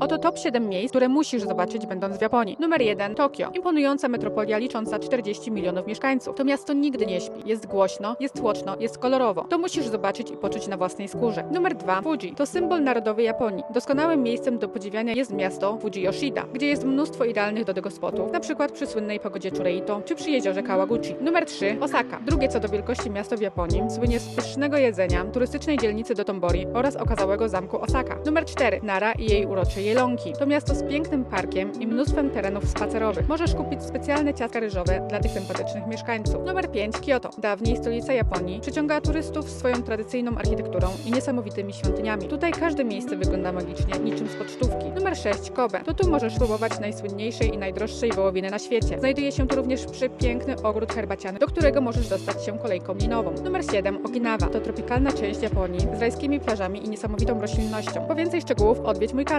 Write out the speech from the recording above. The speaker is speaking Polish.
Oto top 7 miejsc, które musisz zobaczyć będąc w Japonii. Numer 1 Tokio. Imponująca metropolia licząca 40 milionów mieszkańców. To miasto nigdy nie śpi. Jest głośno, jest tłoczno, jest kolorowo. To musisz zobaczyć i poczuć na własnej skórze. Numer 2 Fuji. To symbol narodowej Japonii. Doskonałym miejscem do podziwiania jest miasto Fuji Yoshida, gdzie jest mnóstwo idealnych do tego spotów, na przykład przy słynnej pogodzie Chureito czy przy jeziorze Kawaguchi. Numer 3 Osaka. Drugie co do wielkości miasto w Japonii, słynie z pysznego jedzenia, turystycznej dzielnicy Dotonbori oraz okazałego zamku Osaka. Numer 4 Nara i jej urocze Jelonki. To miasto z pięknym parkiem i mnóstwem terenów spacerowych. Możesz kupić specjalne ciastka ryżowe dla tych sympatycznych mieszkańców. Numer 5 Kyoto. Dawniej stolica Japonii przyciąga turystów swoją tradycyjną architekturą i niesamowitymi świątyniami. Tutaj każde miejsce wygląda magicznie, niczym z pocztówki. Numer 6 Kobe. To tu możesz próbować najsłynniejszej i najdroższej wołowiny na świecie. Znajduje się tu również przepiękny ogród herbaciany, do którego możesz dostać się kolejką linową. Numer 7 Okinawa. To tropikalna część Japonii z rajskimi plażami i niesamowitą roślinnością. Po więcej szczegółów odwiedź mój kanał.